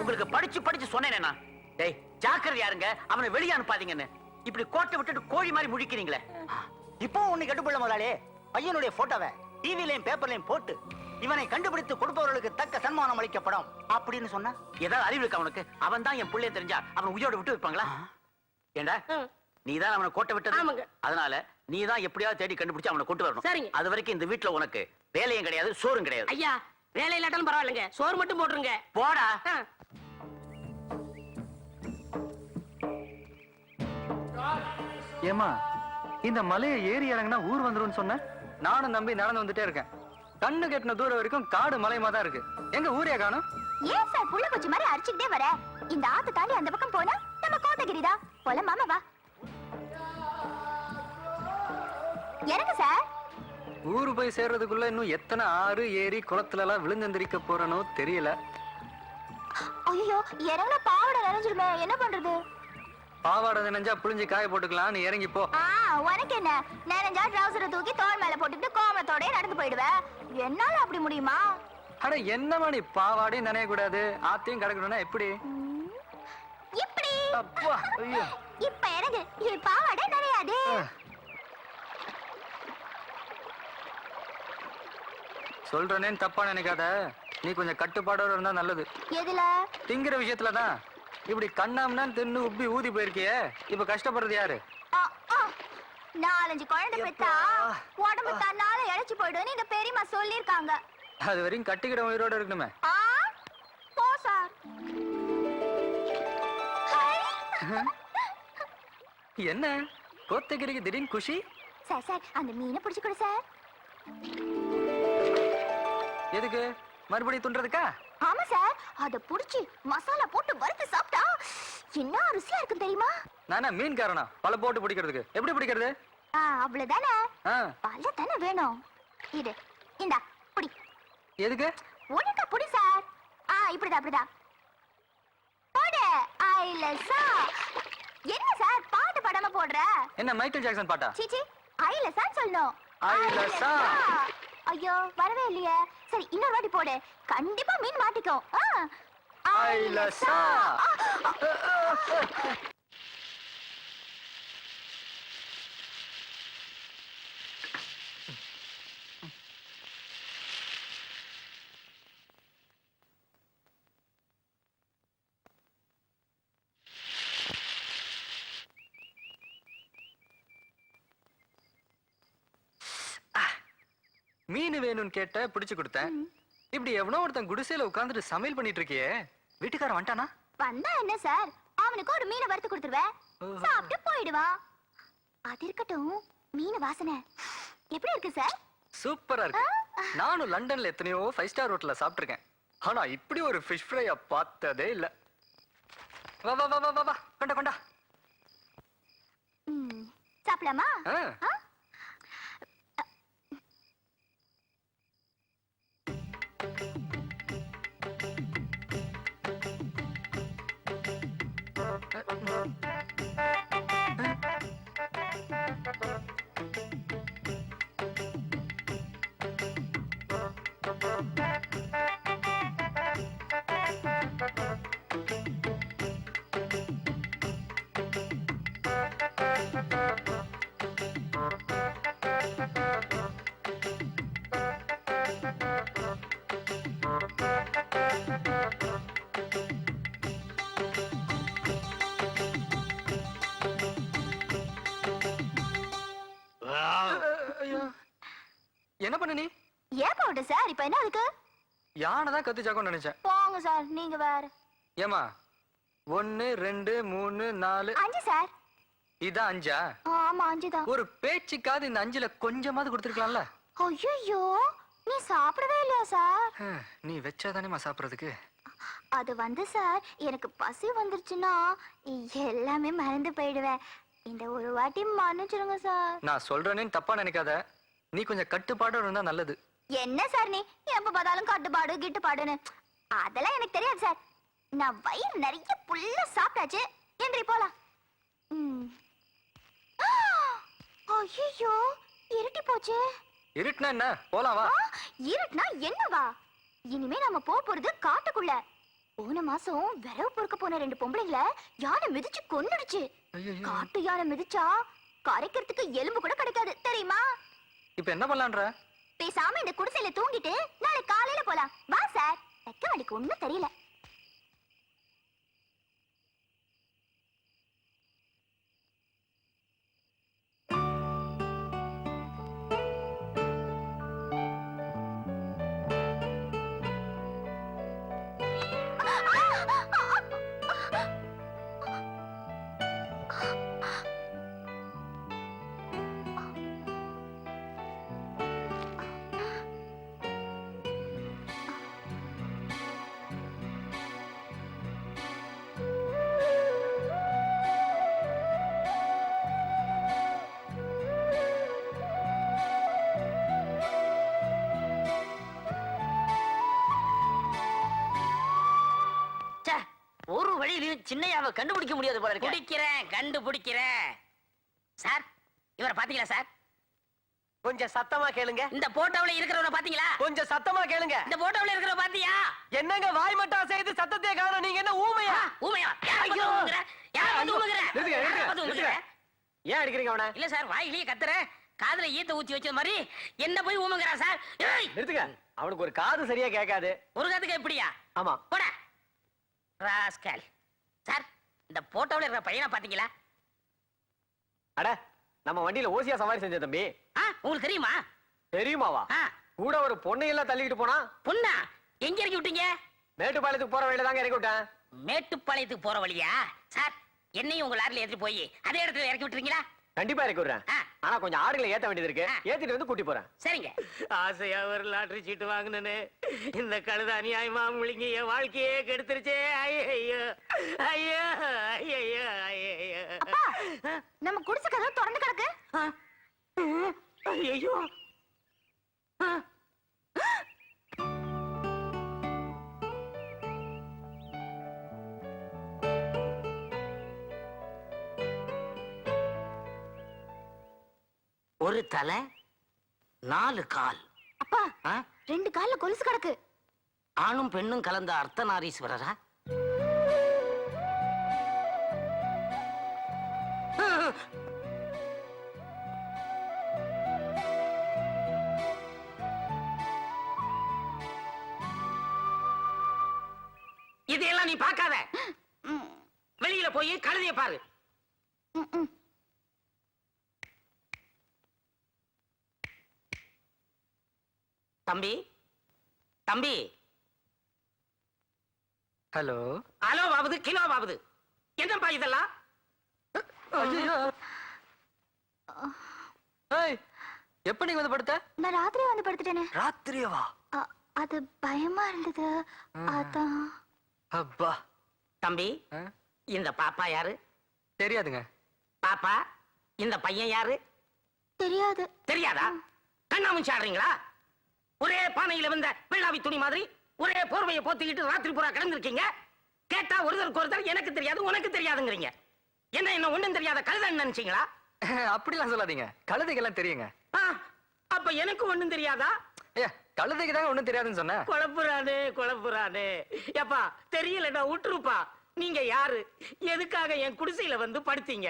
உங்களுக்கு படிச்சு படிச்சு சொன்னேனே டேய் ஜாக்கிரதை யாருங்க? அவனை வெளிய அனுப்பாதீங்கன்னு. இப்படி கோட்டை விட்டுட்டு கோழி மாதிரி முழிக்கிறீங்களே. இப்போ ஒண்ணு கட்டுப்பள்ள முதலாளி. பையனுடைய போட்டோவை டிவிலையும் பேப்பர்லயும் போட்டு இவனை கண்டுபிடித்து கொடுப்பவர்களுக்கு தக்க சன்மானம் அளிக்கப்படும். அப்படின்னு சொன்னா? ஏதாவது அறிவு இருக்கு அவனுக்கு? அவன் தான் என் பிள்ளைய தெரிஞ்சா அவன் உயிரோட விட்டு வைப்பாங்களா? ஏண்டா? நீதான் அவனை கோட்டை விட்டது. ஆமாங்க. அதனால நீ தான் எப்படியாவது தேடி கண்டுபிடிச்சு அவனை கொண்டு வரணும். சரிங்க. அது வரைக்கும் இந்த வீட்டுல உனக்கு வேலையும் கிடையாது சோறும் கிடையாது. ஐயா வேலை இல்லாட்டாலும் பரவாயில்லைங்க. சோறு மட்டும் போட்டுருங்க. போடா. ஏமா இந்த மலையை ஏறி இறங்கினா ஊர் வந்துரும்னு சொன்ன? நானும் நம்பி நடந்து வந்துட்டே இருக்கேன். கண்ணு கெட்டின தூரம் வரைக்கும் காடு மலையமா தான் இருக்கு. எங்க ஊரே காணும்? ஏன் சார் புள்ள குச்சி மாதிரி அடிச்சுக்கிட்டே வர? இந்த ஆத்து தாண்டி அந்த பக்கம் போனா நம்ம கோத்தகிரிதா போல மாமா வா. இறங்க சார். ஊரு போய் சேர்றதுக்குள்ள இன்னும் எத்தனை ஆறு ஏரி குளத்துல எல்லாம் விழுந்தெந்திரிக்க போறனோ தெரியல. ஐயோ இறங்குன பாவடை நிறைஞ்சிருமே என்ன பண்றது? பாவாடை நினைஞ்சா புளிஞ்சு காய போட்டுக்கலாம். நீ இறங்கி போ. உனக்கு என்ன? நிறைஞ்சா ட்ரௌசரை தூக்கி தோள் மேல போட்டுட்டு கோமத்தோடய நடந்து போயிடுவேன் என்னால அப்படி முடியுமா? அட என்னமா நீ பாவாடையும் நினைய கூடாது ஆத்தையும் கிடக்கணும்னா எப்படி? இப்படி. அப்பா ஐயோ. இப்ப எனக்கு என் பாவாடை நிறையாது சொல்றேனேன்னு தப்பா நினைக்காத. நீ கொஞ்சம் கட்டுப்பாடோட இருந்தா நல்லது. எதுல? திங்கிற விஷயத்துலதான் இப்படி கண்ணாம்னா தின்னு உப்பி ஊதி போயிருக்கியே. இப்ப கஷ்டப்படுறது யாரு. நாலஞ்சு குழந்தை பெத்தா உடம்பு தன்னால இழைச்சு போயிடுன்னு இந்த பெரியம்மா சொல்லிருக்காங்க அது வரையும் கட்டிக்கிட உயிரோட இருக்கணுமே. ஆ? போ சார். என்ன? கோத்தகிரிக்கு திடீர்னு குஷி? சார் சார் அந்த மீனை பிடிச்சு கொடு சார். எதுக்கு? மறுபடியும் துண்டுறதுக்கா? ஆமா சார் அத புடிச்சு மசாலா போட்டு வறுத்து சாப்பிட்டா என்ன ருசியா இருக்கும் தெரியுமா? நானா மீன்காரனா? பல போட்டு பிடிக்கிறதுக்கு. எப்படி பிடிக்கிறது? அவ்வளவுதானே? ஆ, பல்ல தானே வேணும். இது இந்தா புடி. எதுக்கு? உனக்கா புடி சார். ஆ இப்படிதான் இப்படிதான் போடு. ஐலசா என்ன சார் பாட்டு படாம போடுற? என்ன மைக்கேல் ஜாக்சன் பாட்டா? சீச்சி ஐலசா சொல்லணும். ஐலசா. ஐயோ வரவே இல்லையே சரி இன்னொரு வாட்டி போடு கண்டிப்பா மீன் மாட்டிக்கும் ஆ. ஐலசா. மீன் வேணும்னு கேட்ட பிடிச்சு கொடுத்தேன். இப்படி எவனோ ஒருத்தன் குடிசையில உட்கார்ந்துட்டு சமையல் பண்ணிட்டு இருக்கியே வீட்டுக்காரன் வந்துட்டானா? வந்தா என்ன சார்? அவனுக்கு ஒரு மீனை வறுத்து கொடுத்துருவேன். சாப்பிட்டு போயிடுவான் அது இருக்கட்டும் மீன் வாசனை. எப்படி இருக்கு சார்? சூப்பரா இருக்கு. நானும் லண்டன்ல எத்தனையோ ஃபைவ் ஸ்டார் ஹோட்டல்ல சாப்பிட்டிருக்கேன். ஆனா இப்படி ஒரு ஃபிஷ் ஃப்ரைய பார்த்ததே இல்ல. வா வா வா வா வா கொண்டா கொண்டா. சாப்பிடலாமா? ஆ. ஆ? ஐயோ. என்ன பண்ண நீ? ஏன் பவுடர் சார்? இப்ப என்ன இருக்கு? யானை தான் கத்துச்சாக்கோன்னு நினைச்சேன். போங்க சார் நீங்க வேற. ஏமா ஒன்னு ரெண்டு மூணு நாலு. அஞ்சு சார். இதான் அஞ்சா? ஆமா அஞ்சுதான் ஒரு பேச்சுக்காவது இந்த அஞ்சுல கொஞ்சமாவது கொடுத்துருக்கலாம்ல? ஐயோ நீ சாப்பிடவே இல்லையா சார்? நீ வச்சாதானேமா சாப்பிடுறதுக்கு? அது வந்து சார் எனக்கு பசி வந்துருச்சுன்னா எல்லாமே மறந்து போயிடுவேன் இந்த ஒரு வாட்டி மன்னிச்சிருங்க சார். நான் சொல்றேனேன்னு தப்பா நினைக்காத. நீ கொஞ்சம் கட்டுப்பாடோட இருந்தா நல்லது. என்ன சார் நீ? எப்ப பார்த்தாலும் கட்டுப்பாடு கிட்டுப்பாடுன்னு. அதெல்லாம் எனக்கு தெரியாது சார். நான் வயிறு நிறைய புல்ல சாப்பிட்டாச்சு. எந்திரி போலாம். ஐயோ இருட்டி போச்சு. இருட்டுனா என்ன? போலாம் வா. இருட்டுனா என்னவா? இனிமே நம்ம போக போறது காட்டுக்குள்ள. போன மாசம் விரவு பொறுக்க போன ரெண்டு பொம்பளைங்கள யானை மிதிச்சு கொன்னுடுச்சு. காட்டு யானை மிதிச்சா கரைக்கிறதுக்கு எலும்பு கூட கிடைக்காது. தெரியுமா? இப்ப என்ன பண்ணலான்ற? பேசாம இந்த குடிசையில தூங்கிட்டு நாளை காலையில போலாம். வா சார். வெக்க வலிக்கு ஒண்ணும் தெரியல. சின்னையாவை கண்டுபிடிக்க முடியாது போல இருக்கு. பிடிக்கிறேன் கண்டுபிடிக்கிறேன். சார் இவரை பாத்தீங்களா சார்? கொஞ்சம் சத்தமா கேளுங்க. இந்த போட்டோவுல இருக்கிறவரை பாத்தீங்களா கொஞ்சம் சத்தமா கேளுங்க. இந்த போட்டோவுல இருக்கிறவ பாத்தியா என்னங்க வாய் மட்டும் செய்து சத்தத்தை காணோம். நீங்க என்ன ஊமையா? ஊமையா? ஊமுகிற? யார் வந்து ஊமுகிற? யார் வந்து ஊமுகிற? ஏன் அடிக்கிறீங்க அவனை? இல்ல சார் வாயிலேயே கத்துறேன் காதுல ஈத்த ஊத்தி வச்ச மாதிரி என்ன போய் ஊமுங்கிறா சார்? நிறுத்துங்க. அவனுக்கு ஒரு காது சரியா கேட்காது. ஒரு காதுக்கு எப்படியா? ஆமா. போட. ராஸ்கல். சார் இந்த போட்டோவுல இருக்கிற பையனை பாத்தீங்களா அட நம்ம வண்டியில ஓசியா சவாரி செஞ்ச தம்பி. ஆ, உங்களுக்கு தெரியுமா? தெரியுமாவா? ஆ, கூட ஒரு பொண்ணை எல்லாம் தள்ளிக்கிட்டு போனா? பொண்ணா? எங்க இறக்கி விட்டீங்க? மேட்டுப்பாளையத்துக்கு போற வழியில தாங்க இறக்கி விட்டேன். மேட்டுப்பாளையத்துக்கு போற வழியா? சார் என்னையும் உங்க லாரில ஏத்தி போய் அதே இடத்துல இறக்கி விட்டுறீங்களா கண்டிப்பா இறக்கி விடுறேன். ஆ. ஆனா கொஞ்சம் ஆடுகளை ஏத்த வேண்டியது இருக்கு. ஏத்திட்டு வந்து கூட்டி போறேன். சரிங்க. ஆசையா ஒரு லாட்டரி சீட்டு வாங்கினேன்னு இந்த கழுத அநியாயமா முழுங்கி என் வாழ்க்கையே கெடுத்துருச்சே. ஐயோ. ஐயோ ஐயோ ஐயோ நம்ம குடிசை கதவு திறந்து கிடக்கு. ஐயோ ஒரு தலை நாலு கால். அப்பா ஆ? ரெண்டு கால்ல கொலுசு கிடக்கு. ஆணும் பெண்ணும் கலந்த அர்த்தநாரீஸ்வரரா? இதையெல்லாம் நீ பார்க்காத. வெளியில போய் கழுதைய பாரு ம், ம். தம்பி? தம்பி? ஹலோ? அலோ பாபுது கிலோ பாபுது என்னப்பா இதெல்லாம் ஏய் எப்ப நீங்க வந்து படுத்த? நான் ராத்திரி வந்து படுத்துட்டேனே. ராத்திரியவா? அது பயமா இருந்தது. அதான். அப்பா. தம்பி? இந்த பாப்பா யாரு? தெரியாதுங்க. பாப்பா இந்த பையன் யாரு? தெரியாது. தெரியாதா? கண்ணாமூச்சி ஆடுறீங்களா? ஒரே பானையில வந்த வெள்ளாவி துணி மாதிரி ஒரே போர்வையை போத்திக்கிட்டு ராத்திரி பூரா கிடந்திருக்கீங்க. கேட்டா ஒருத்தருக்கு ஒருத்தர் எனக்கு தெரியாது உனக்கு தெரியாதுங்கிறீங்க. என்ன என்ன ஒண்ணும் தெரியாத கழுதன்னு நினைச்சீங்களா? அப்படிலாம் சொல்லாதீங்க. கழுதைக்கெல்லாம் தெரியுங்க. அப்ப எனக்கு ஒண்ணும் தெரியாதா? கழுதைக்கு தாங்க ஒண்ணும் தெரியாதுன்னு சொன்னேன். குழப்புறானே குழப்புறானே. எப்பா தெரியலடா விட்டுருப்பா நீங்க யாரு? எதுக்காக என் குடிசையில வந்து படுத்தீங்க?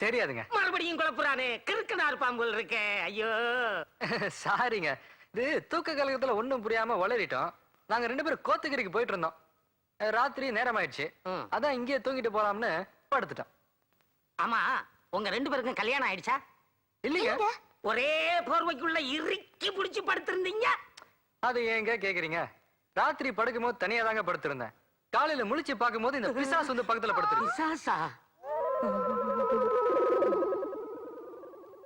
தெரியாதுங்க. மறுபடியும் குழப்புறானே. கிறுக்கனார் பாம்புகள் இருக்கே ஐயோ. சாரிங்க. இது தூக்க கலகத்துல ஒண்ணும் புரியாம வளரிட்டோம். நாங்க ரெண்டு பேரும் கோத்தகிரிக்கு போயிட்டு இருந்தோம். ராத்திரி நேரம் ஆயிடுச்சு. அதான் இங்கேயே தூங்கிட்டு போலாம்னு படுத்துட்டோம். ஆமா உங்க ரெண்டு பேருக்கும் கல்யாணம் ஆயிடுச்சா? இல்லைங்க? ஒரே போர்வைக்குள்ள இறுக்கி புடிச்சு படுத்திருந்தீங்க. அது ஏங்க கேக்குறீங்க? ராத்திரி படுக்கும் போது தனியா தாங்க படுத்திருந்தேன். காலையில முழிச்சு பார்க்கும்போது இந்த பிசாசு வந்து பக்கத்துல படுத்துருக்கு. பிசாசா?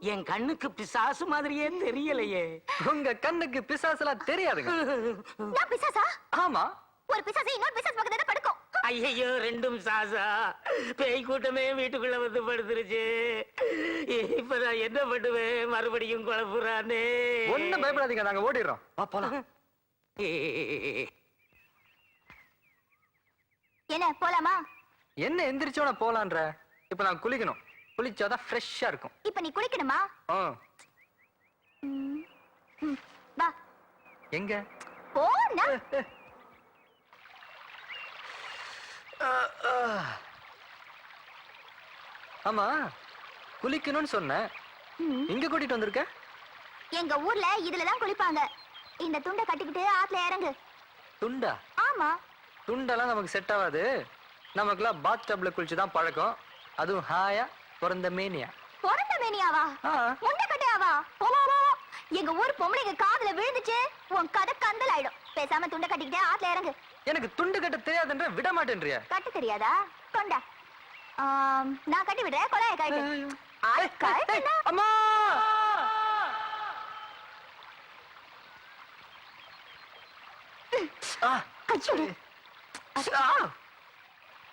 என் கண்ணுக்கு பிசாசு மாதிரியே தெரியலையே. உங்க கண்ணுக்கு பிசாசுலாம் தெரியாதுங்க. நான் பிசாசா? ஆமா. ஒரு பிசாசு இன்னொரு பிசாசு பக்கத்துல படுக்கும். ஐயையோ ரெண்டும் சாசா பேய் கூட்டமே வீட்டுக்குள்ள வந்து படுத்துருச்சு. இப்ப நான் என்ன பண்ணுவேன்? மறுபடியும் குழப்புறானே ஒண்ணும் பயப்படாதீங்க நாங்க ஓடிடுறோம். வா போலாம். என்ன போலாமா? என்ன எந்திரிச்சோட போலான்ற? இப்ப நான் குளிக்கணும். குளிச்சாதான் ஃப்ரெஷ்ஷா இருக்கும். இப்ப நீ குளிக்கணுமா? ஆ, ம், ம், வா. எங்க? போனா? ஆமா குளிக்கணும்னு சொன்னேன். ம். இங்க கூட்டிட்டு வந்திருக்க? எங்க ஊர்ல இதுலதான் குளிப்பாங்க. இந்த துண்டை கட்டிக்கிட்டு ஆத்துல இறங்கு. துண்டா? ஆமா. துண்டெல்லாம் நமக்கு செட் ஆகாது. நமக்குலாம் பாத் டப்ல குளிச்சு தான் பழக்கம். அதுவும் ஹாயா பிறந்த மேனியா. பிறந்த மேனியாவா. முண்டை கட்டையாவா. எங்க ஊர் பொம்பளைங்க காதுல விழுந்துச்சு. உன் கதை கந்தல் ஆயிடும் பேசாம துண்டை கட்டிக்கிட்டு ஆத்துல இறங்கு. எனக்கு துண்டு கட்ட தெரியாதுன்ற விட மாட்டேன்றியா. கட்ட தெரியாதா? கொண்டா. நான் கட்டி விடுறேன். கொலைய கழட்டுனா? அம்மா.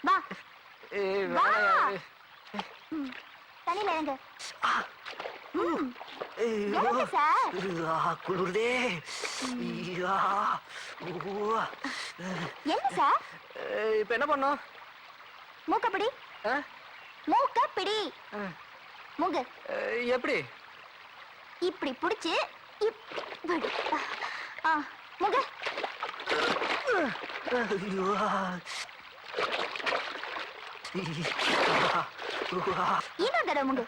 வா. வா. தண்ணியில இறங்கு குளிருதே. என்ன சார்? இப்ப என்ன பண்ணோம் மூக்கப்பிடி? மூக்கப்பிடி. மூங்கு. எப்படி? இப்படி புடிச்சு இப்படி ஆ மூங்கு. ஐயோ. இன்னொரு தடவை மூங்கு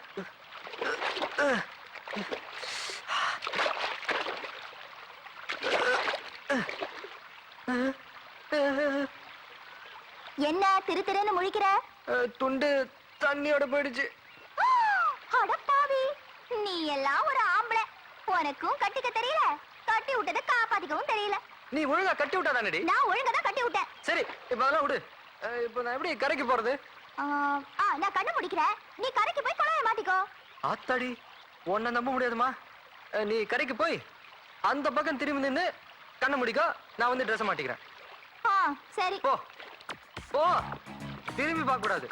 என்ன திரு திருன்னு முழிக்கிற துண்டு தண்ணியோட போயிடுச்சு அட பாவி நீ எல்லாம் ஒரு ஆம்பளை உனக்கும் கட்டிக்க தெரியல கட்டி விட்டதை காப்பாத்திக்கவும் தெரியல நீ ஒழுங்கா கட்டி விட்டா தானடி நான் ஒழுங்கா தான் கட்டி விட்டேன் சரி இப்ப அதெல்லாம் விடு இப்ப நான் எப்படி கரைக்கு போறது நான் கண்ணு முடிக்கிறேன். நீ கரைக்கு போய் குழாய மாட்டிக்கோ. ஆத்தாடி உன்னை நம்ப முடியாதுமா? நீ கரைக்கு போய் அந்த பக்கம் திரும்பி நின்னு கண்ணை முடிக்கோ நான் வந்து ட்ரெஸ் மாட்டிக்கிறேன். ஆ சரி. போ. போ. திரும்பி பார்க்க கூடாது.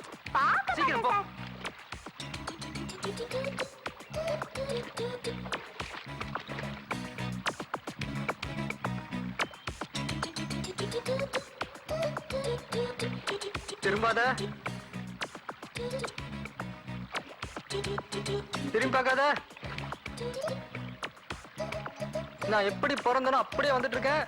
சீக்கிரம் போ. திரும்பாத. திரும்பி பார்க்காத. நான் எப்படி பிறந்தனோ அப்படியே வந்துட்டு இருக்கேன்.